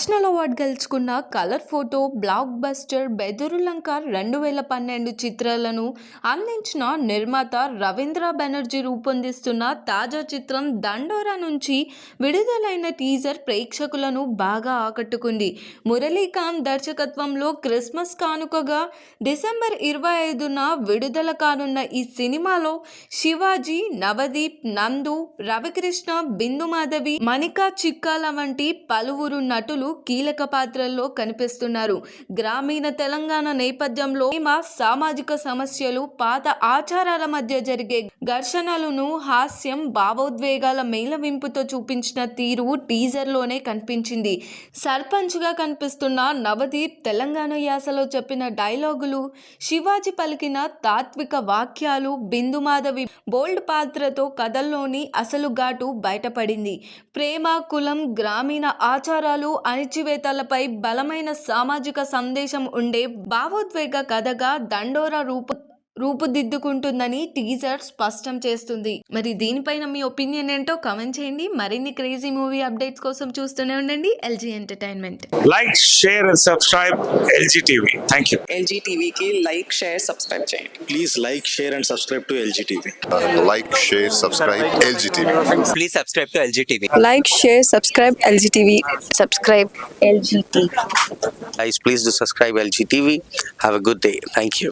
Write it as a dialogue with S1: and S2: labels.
S1: Award గెలుచుకున్న colour photo block buster Bedurulanka రెండు వేల పన్నెండు చిత్రాలను అందించిన నిర్మాత రవీంద్ర బెనర్జీ రూపొందిస్తున్న తాజా చిత్రం దండోరా నుంచి విడుదలైన టీజర్ ప్రేక్షకులను బాగా ఆకట్టుకుంది. మురళీకాంత్ దర్శకత్వంలో క్రిస్మస్ కానుకగా డిసెంబర్ ఇరవై ఐదున విడుదల కానున్న ఈ సినిమాలో శివాజీ నవదీప్ నందు రవికృష్ణ బిందు మాధవి మణికా చిక్కాల వంటి పలువురు నటులు కీలక పాత్రల్లో కనిపిస్తున్నారు. గ్రామీణ తెలంగాణ నేపథ్యంలో ప్రేమ, సామాజిక సమస్యలు పాత ఆచారాల మధ్య జరిగే ఘర్షణలను హాస్యం భావోద్వేగాల మేళవింపుతో చూపించిన తీరు టీజర్లోనే కనిపించింది. సర్పంచ్గా కనిపిస్తున్న నవదీప్ తెలంగాణ యాసలో చెప్పిన డైలాగులు శివాజీ పలికిన తాత్విక వాక్యాలు బిందు మాధవి బోల్డ్ పాత్రతో కథల్లోని అసలు ఘాటు బయటపడింది. ప్రేమ కులం గ్రామీణ ఆచారాలు అణిచివేతలపై బలమైన సామాజిక సందేశం ఉండే భావోద్వేగ కథగా దండోరా రూపు రూపుదిద్దుకుంటుందని టీజర్ స్పష్టం చేస్తుంది. మరి దీనిపైన మీ ఒపీనియన్ ఏంటో కమెంట్ చేయండి. మరిన్ని క్రేజీ మూవీ అప్డేట్స్ కోసం చూస్తూనే ఉండండి. LG entertainment.
S2: Like share and subscribe LG TV. Thank you
S3: LG టీవీకి లైక్ షేర్ సబ్స్క్రైబ్ చేయండి.
S4: Please like share and subscribe to LG
S5: TV. Like share subscribe
S6: LG TV. Please subscribe to LG TV.
S3: Like share subscribe LG TV. Subscribe LG
S6: TV. Guys please do subscribe LG TV. Have a good day thank you